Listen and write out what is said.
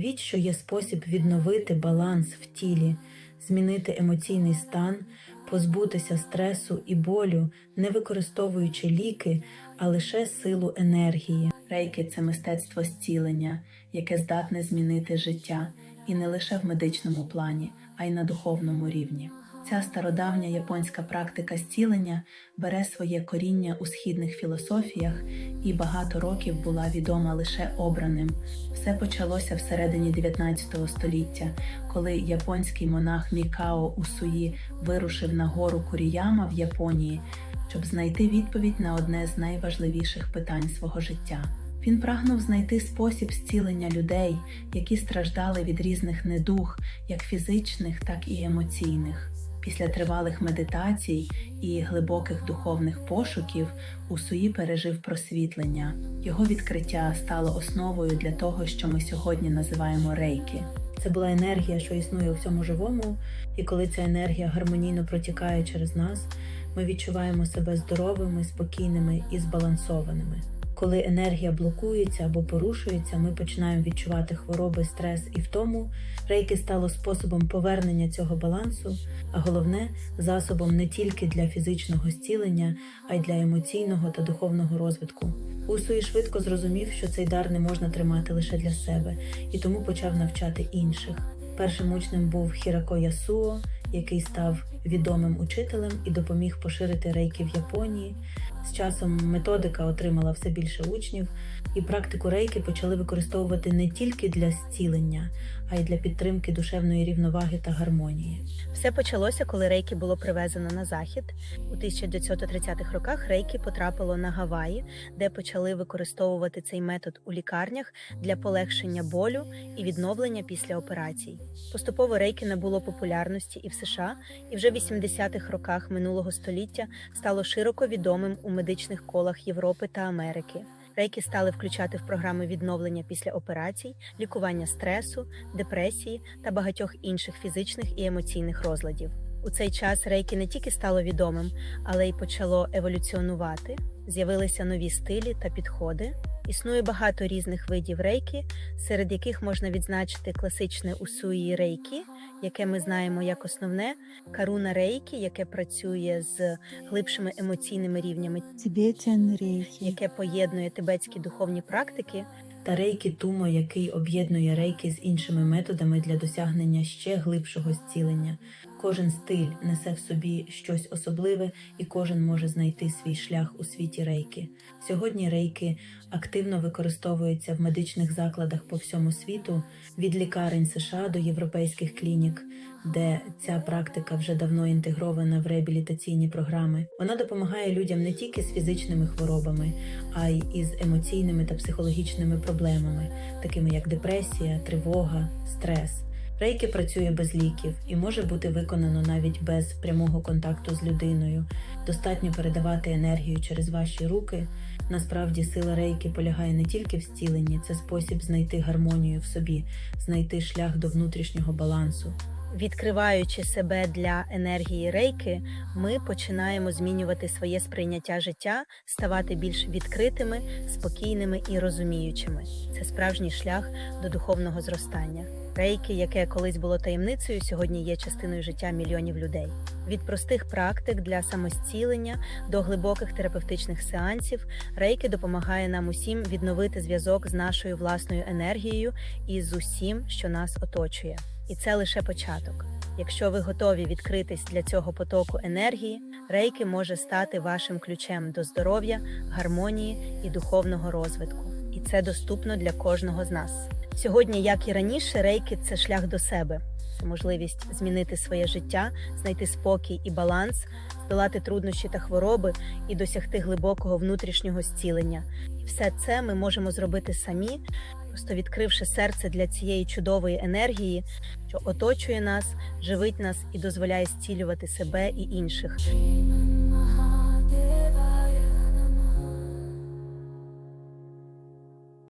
Уявіть, що є спосіб відновити баланс в тілі, змінити емоційний стан, позбутися стресу і болю, не використовуючи ліки, а лише силу енергії. Рейки це мистецтво зцілення, яке здатне змінити життя і не лише в медичному плані, а й на духовному рівні. Ця стародавня японська практика зцілення бере своє коріння у східних філософіях і багато років була відома лише обраним. Все почалося всередині 19 століття, коли японський монах Мікао Усуї вирушив на гору Куріяма в Японії, щоб знайти відповідь на одне з найважливіших питань свого життя. Він прагнув знайти спосіб зцілення людей, які страждали від різних недуг, як фізичних, так і емоційних. Після тривалих медитацій і глибоких духовних пошуків Усуї пережив просвітлення. Його відкриття стало основою для того, що ми сьогодні називаємо рейки. Це була енергія, що існує у всьому живому, і коли ця енергія гармонійно протікає через нас, ми відчуваємо себе здоровими, спокійними і збалансованими. Коли енергія блокується або порушується, ми починаємо відчувати хвороби, стрес і втому. Рейки стало способом повернення цього балансу, а головне засобом не тільки для фізичного зцілення, а й для емоційного та духовного розвитку. Усуї швидко зрозумів, що цей дар не можна тримати лише для себе, і тому почав навчати інших. Першим учнем був Хірако Ясуо, який став відомим учителем і допоміг поширити рейки в Японії. З часом методика отримала все більше учнів, і практику рейки почали використовувати не тільки для зцілення, а й для підтримки душевної рівноваги та гармонії. Все почалося, коли рейки було привезено на захід. У 1930-х роках рейки потрапило на Гаваї, де почали використовувати цей метод у лікарнях для полегшення болю і відновлення після операцій. Поступово рейки набуло популярності і в США, і вже в 80-х роках минулого століття стало широко відомим у медичних колах Європи та Америки. Рейки стали включати в програми відновлення після операцій, лікування стресу, депресії та багатьох інших фізичних і емоційних розладів. У цей час рейки не тільки стало відомим, але й почало еволюціонувати. З'явилися нові стилі та підходи. Існує багато різних видів рейки, серед яких можна відзначити класичне усуї рейки, яке ми знаємо як основне, каруна рейки, яке працює з глибшими емоційними рівнями, Тибетян рейки. яке поєднує тибетські духовні практики Та рейки тумо, який об'єднує рейки з іншими методами для досягнення ще глибшого зцілення. Кожен стиль несе в собі щось особливе, і кожен може знайти свій шлях у світі рейки. Сьогодні рейки активно використовуються в медичних закладах по всьому світу, від лікарень США до європейських клінік, де ця практика вже давно інтегрована в реабілітаційні програми. Вона допомагає людям не тільки з фізичними хворобами, а й із емоційними та психологічними проблемами, такими як депресія, тривога, стрес. Рейки працює без ліків і може бути виконано навіть без прямого контакту з людиною. Достатньо передавати енергію через ваші руки. Насправді сила рейки полягає не тільки в зціленні, це спосіб знайти гармонію в собі, знайти шлях до внутрішнього балансу. Відкриваючи себе для енергії рейки, ми починаємо змінювати своє сприйняття життя, ставати більш відкритими, спокійними і розуміючими. Це справжній шлях до духовного зростання. Рейки, яке колись було таємницею, сьогодні є частиною життя мільйонів людей. Від простих практик для самостілення до глибоких терапевтичних сеансів рейки допомагає нам усім відновити зв'язок з нашою власною енергією і з усім, що нас оточує. І це лише початок. Якщо ви готові відкритись для цього потоку енергії, рейки може стати вашим ключем до здоров'я, гармонії і духовного розвитку. І це доступно для кожного з нас. Сьогодні, як і раніше, рейки це шлях до себе, це можливість змінити своє життя, знайти спокій і баланс, здолати труднощі та хвороби і досягти глибокого внутрішнього зцілення. І все це ми можемо зробити самі, просто відкривши серце для цієї чудової енергії, що оточує нас, живить нас і дозволяє зцілювати себе і інших.